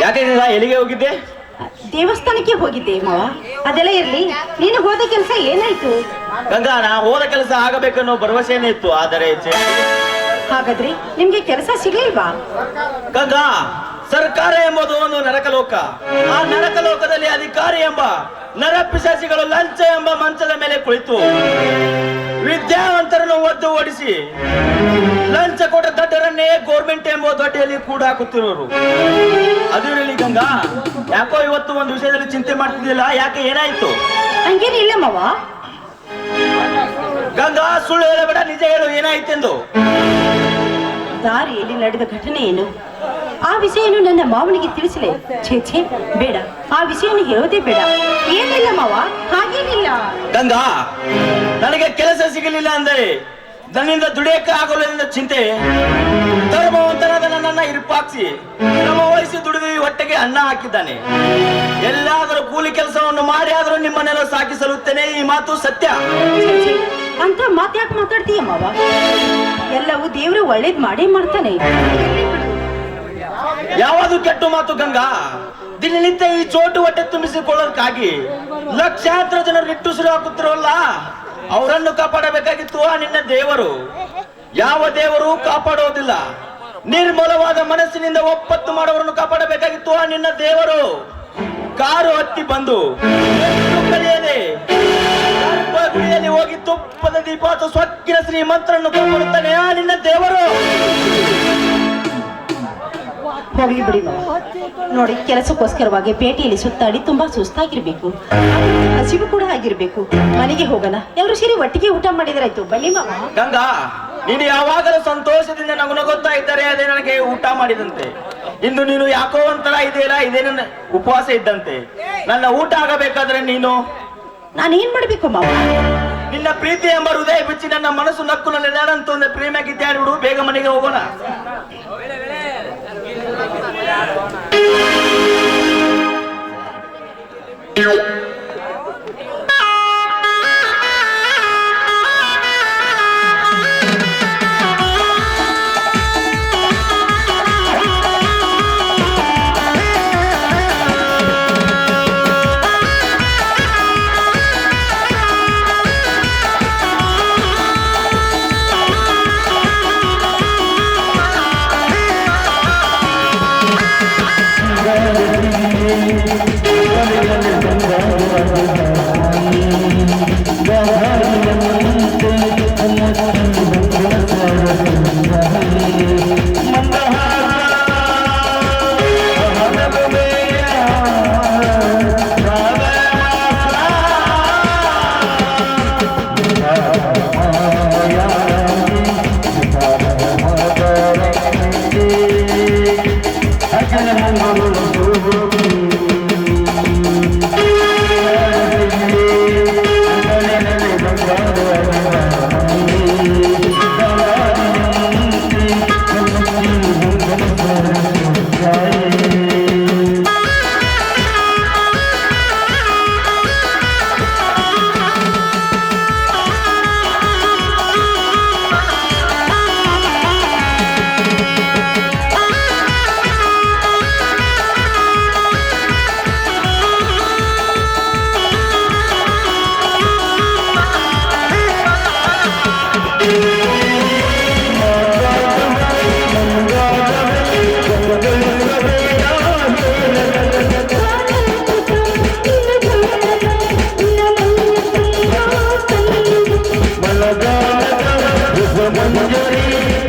ಯಾಕೆ ಎಲ್ಲಿಗೆ ಹೋಗಿದ್ದೆ? ದೇವಸ್ಥಾನಕ್ಕೆ ಹೋಗಿದ್ದೆ ಮಾವ. ಅದೆಲ್ಲ ಇರ್ಲಿ ನೀನು ಹೋದ ಕೆಲಸ ಏನಾಯ್ತು? ಗಂಗಾ ನಾ ಹೋದ ಕೆಲಸ ಆಗಬೇಕನ್ನೋ ಭರವಸೆನೇ ಇತ್ತು ಆದರೆ ಹಾಗಾದ್ರಿ ಹಾಗಾದ್ರೆ ನಿಮ್ಗೆ ಕೆಲಸ ಸಿಗ್ಲಿಲ್ವಾ ಗಂಗಾ ಸರ್ಕಾರ ಎಂಬುದು ಒಂದು ನರಕಲೋಕ. ಆ ನರಕಲೋಕದಲ್ಲಿ ಅಧಿಕಾರಿ ಎಂಬ ನರ ಪಿಶಾಚಿಗಳು ಲಂಚ ಎಂಬ ಮಂಚದ ಮೇಲೆ ಕುಳಿತು ವಿದ್ಯಾವಂತರನ್ನು ಒದ್ದು ಓಡಿಸಿ ಲಂಚ ಕೊಟ್ಟ ದಡ್ಡರನ್ನೇ ಗೋರ್ಮೆಂಟ್ ಎಂಬ ದೊಡ್ಡೆಯಲ್ಲಿ ಕೂಡ ಹಾಕುತ್ತಿರೋರು. ಅದು ಹೇಳಿ ಗಂಗಾ ಯಾಕೋ ಇವತ್ತು ಒಂದು ವಿಷಯದಲ್ಲಿ ಚಿಂತೆ ಮಾಡ್ತಿದ್ದಿಲ್ಲ ಯಾಕೆ ಏನಾಯ್ತು? ಮಾವ. ಗಂಗಾ ಸುಳ್ಳು ಹೇಳಬೇಡ ನಿಜ ಹೇಳು ಏನಾಯ್ತೆಂದು? ದಾರಿಯಲ್ಲಿ ನಡೆದ ಘಟನೆ ಏನು? ಆ ವಿಷಯನು ನನ್ನ ಮಾವನಿಗೆ ತಿಳಿಸಲೇ? ಛೇ ಛೇ ಬೇಡ. ಆ ವಿಷಯನು ಹೇಳೋದೇ ಬೇಡ. ಏನಿಲ್ಲ ಮಾವ ಹಾಗೇನಿಲ್ಲ. ಗಂಗಾ ನನಗೆ ಕೆಲಸ ಸಿಗಲಿಲ್ಲ ಅಂದರೆ ನನ್ನಿಂದ ದುಡಿಯಕ್ಕೆ ಆಗೋಲ್ಲ ಚಿಂತೆ ಧರ್ಮವಂತನಾದ ನನ್ನನ್ನ ಇರುಪಾಕ್ಸಿ ಶ್ರಮ ವಹಿಸಿ ದುಡಿದು ಈ ಹೊಟ್ಟೆಗೆ ಅನ್ನ ಹಾಕಿದ್ದಾನೆ. ಎಲ್ಲಾದರೂ ಕೂಲಿ ಕೆಲಸವನ್ನು ಮಾಡಿ ಆದರೂ ನಿಮ್ಮನ್ನೆಲ್ಲ ಸಾಕಿಸಲುತ್ತೇನೆ ಈ ಮಾತು ಸತ್ಯ. ಅಂತ ಮಾತ್ಯಾಕೆ ಮಾತಾಡ್ತೀಯ ಮಾವ? ಎಲ್ಲವೂ ದೇವರು ಒಳ್ಳೇದ್ ಮಾಡಿ ಮಾಡ್ತಾನೆ. ಯಾವುದು ಕೆಟ್ಟು ಮಾತು ಗಂಗಾ? ದಿನನಿತ್ಯ ಈ ಚೋಟು ಹೊಟ್ಟೆ ತುಂಬಿಸಿಕೊಳ್ಳೋದಕ್ಕಾಗಿ ಲಕ್ಷಾಂತರ ಜನರು ನಿಟ್ಟುಸಿರು ಹಾಕುತ್ತಿರೋಲ್ಲ ಅವರನ್ನು ಕಾಪಾಡಬೇಕಾಗಿತ್ತು ಆ ನಿನ್ನ ದೇವರು. ಯಾವ ದೇವರು ಕಾಪಾಡೋದಿಲ್ಲ. ನಿರ್ಮಲವಾದ ಮನಸ್ಸಿನಿಂದ ಒಪ್ಪತ್ತು ಮಾಡೋರನ್ನು ಕಾಪಾಡಬೇಕಾಗಿತ್ತು ಆ ನಿನ್ನ ದೇವರು. ಕಾರು ಹತ್ತಿ ಬಂದು ಗರ್ಭಗುಡಿಯಲ್ಲಿ ಹೋಗಿ ತುಪ್ಪದ ದೀಪ ಅಥವಾ ಸ್ವಕ್ಕಿನ ಶ್ರೀಮಂತರನ್ನು ಕಾಪಾಡುತ್ತಾನೆ ಆ ನಿನ್ನ ದೇವರು. ಹೋಗ್ಲಿ ಬಿಡಿ ನೋಡಿ ಕೆಲಸಕ್ಕೋಸ್ಕರವಾಗಿ ಪೇಟೆಯಲ್ಲಿ ಸುತ್ತಾಡಿ ತುಂಬಾ ಸುಸ್ತಾಗಿರ್ಬೇಕು. ಹಸಿವು ಕೂಡ ಆಗಿರ್ಬೇಕು. ಮನೆಗೆ ಹೋಗೋಣ. ಎಲ್ಲರೂ ಸೇರಿ ಒಟ್ಟಿಗೆ ಊಟ ಮಾಡಿದ್ರಾಯ್ತು. ಬನ್ನಿ ಮಾವ. ಗಂಗಾ ನೀನು ಯಾವಾಗಲೂ ಸಂತೋಷದಿಂದ ನಗುನಗುತ್ತಾ ಇದ್ದರೆ ಅದೇ ನನಗೆ ಊಟ ಮಾಡಿದಂತೆ. ಇಂದು ನೀನು ಯಾಕೋ ಒಂಥರ ಇದೆಯಲ್ಲ ಇದೇ ನನ್ನ ಉಪವಾಸ ಇದ್ದಂತೆ. ನನ್ನ ಊಟ ಆಗಬೇಕಾದ್ರೆ ನೀನು? ನಾನೇನ್ ಮಾಡ್ಬೇಕು ಮಾವ? ನಿನ್ನ ಪ್ರೀತಿ ಎಂಬ ಹೃದಯ ಬಿಚ್ಚಿ ನನ್ನ ಮನಸ್ಸು ನಕ್ಕು ನನ್ನ ನಾನಂತ ಒಂದು ಪ್ರೇಮಿಯಾಗಿದ್ದೆ ಬಿಡು ಬೇಗ ಮನೆಗೆ ಹೋಗೋಣ. you. Thank you. 我我努力